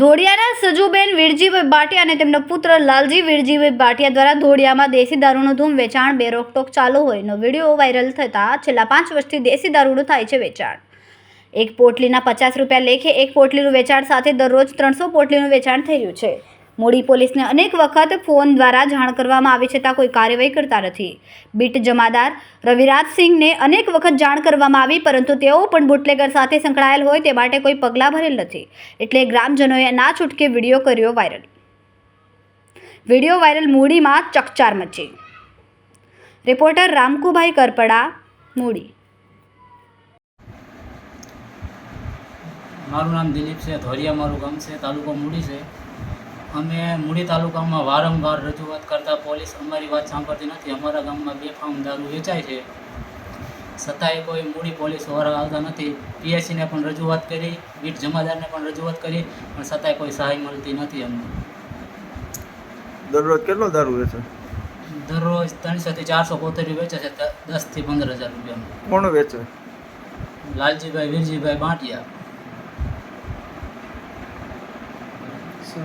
ધોળિયાના સજુબેન વીરજીભાઈ બાટિયા અને તેમના પુત્ર લાલજી વીરજીભાઈ બાટિયા દ્વારા ધોળિયામાં દેશી દારૂનું ધૂમ વેચાણ, બે રોકટોક ચાલુ હોયનો વીડિયો વાયરલ થતાં છેલ્લા પાંચ વર્ષથી દેશી દારૂનું થાય છે વેચાણ. એક પોટલીના પચાસ રૂપિયા લેખે એક પોટલીનું વેચાણ સાથે દરરોજ ત્રણસો પોટલીનું વેચાણ થઈ રહ્યું છે. મૂડી પોલીસને અનેક વખત ફોન દ્વારા જાણ કરવામાં આવી છતાં કોઈ કાર્યવાહી કરતા નથી. બીટ જમાદાર રવિરાજસિંહને અનેક વખત જાણ કરવામાં આવી, પરંતુ તેઓ પણ બુટલેગર સાથે સંકળાયેલ હોય તે માટે કોઈ પગલાં ભરેલ નથી. એટલે ગ્રામજનોએ ના છૂટકે વીડિયો કર્યો વાયરલ. વીડિયો વાયરલ મૂડીમાં ચકચાર મચી. રિપોર્ટર રામકુભાઈ કરપડા, મૂડી. મારું નામ દિલીપ છે, ધોરિયા મારું ગામ છે, તાલુકો મૂડી છે. અમે મૂડી તાલુકામાં વારંવાર રજૂઆત કરતા પોલીસ અમારી વાત સાંભળતી નથી. અમારા ગામમાં બેફામ દારૂ વેચાય છે. છતાંય કોઈ મૂડી પોલીસવાળા આવતા નથી. પીએસસીને પણ રજૂઆત કરી બીટ જમાદારને પણ રજૂઆત કરી પણ છતાંય કોઈ સહાય મળતી નથી અમને. દરરોજ કેટલો દારૂ વેચે? દરરોજ ત્રણસોથી ચારસો કોથળી વેચે છે દસથી પંદર હજાર રૂપિયા કોણ વેચે? લાલજીભાઈ વીરજીભાઈ બાંટિયા. So